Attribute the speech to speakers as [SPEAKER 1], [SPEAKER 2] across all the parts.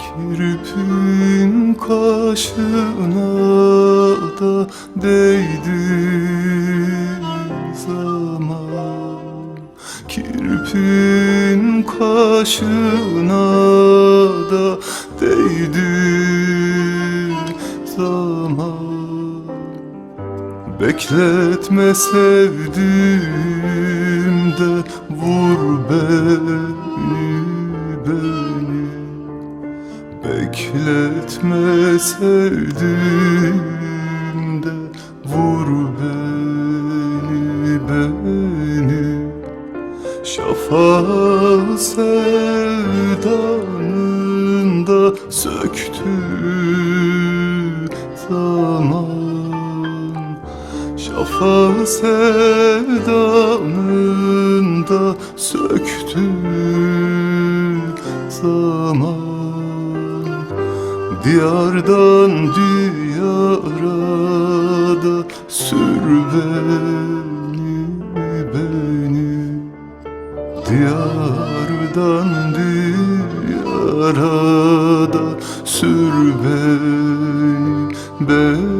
[SPEAKER 1] Kirpin kaşına da değdi zaman. Kirpin kaşına da değdi zaman. Bekletme sevdim de vur beni beni Bekletme sevdim de vur beni beni. Şafağı sevdanın da söktü zaman Şafağı sevdanın Diyardan diyara da sür beni beni. Diyardan diyara da sür beni beni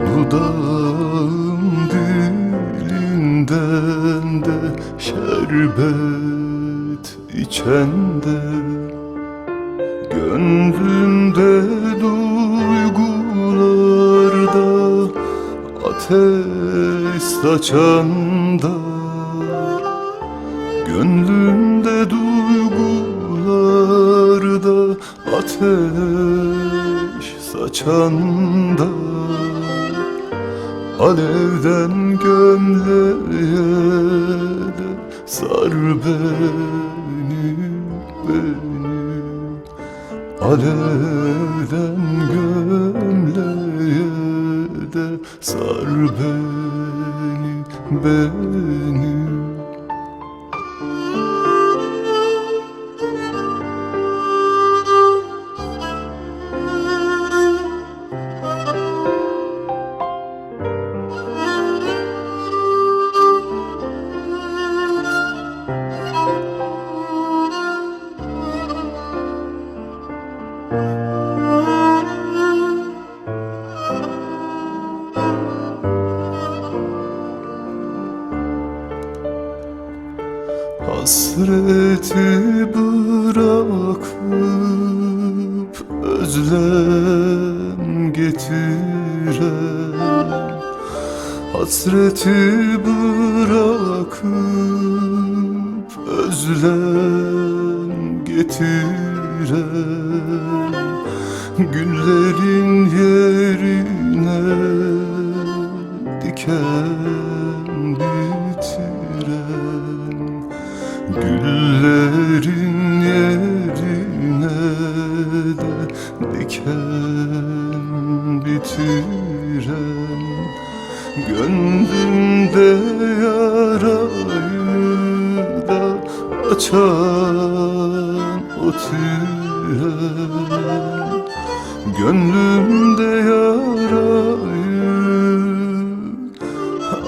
[SPEAKER 1] Dudağım dilinden de şerbet içende. Gönlümde duygularda ateş saçanda. Gönlümde duygularda ateş saçanda Alevden gömleğe sar beni, beni. Alevden gömleğe sar beni, beni Hasreti bırakıp özlem getiren Hasreti bırakıp özlem getiren Güllerin yerine diken bitiren Güllerin yerine de diken bitiren Gönlümde yarayı da tren Gönlümde yarayı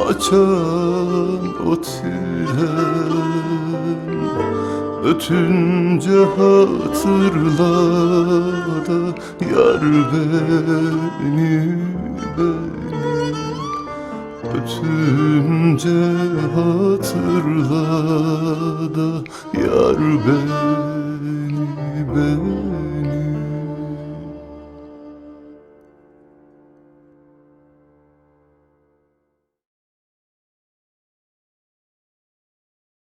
[SPEAKER 1] açan o tren. Ötünce hatırla yar beni beni Ötünce hatırla da yar beni beni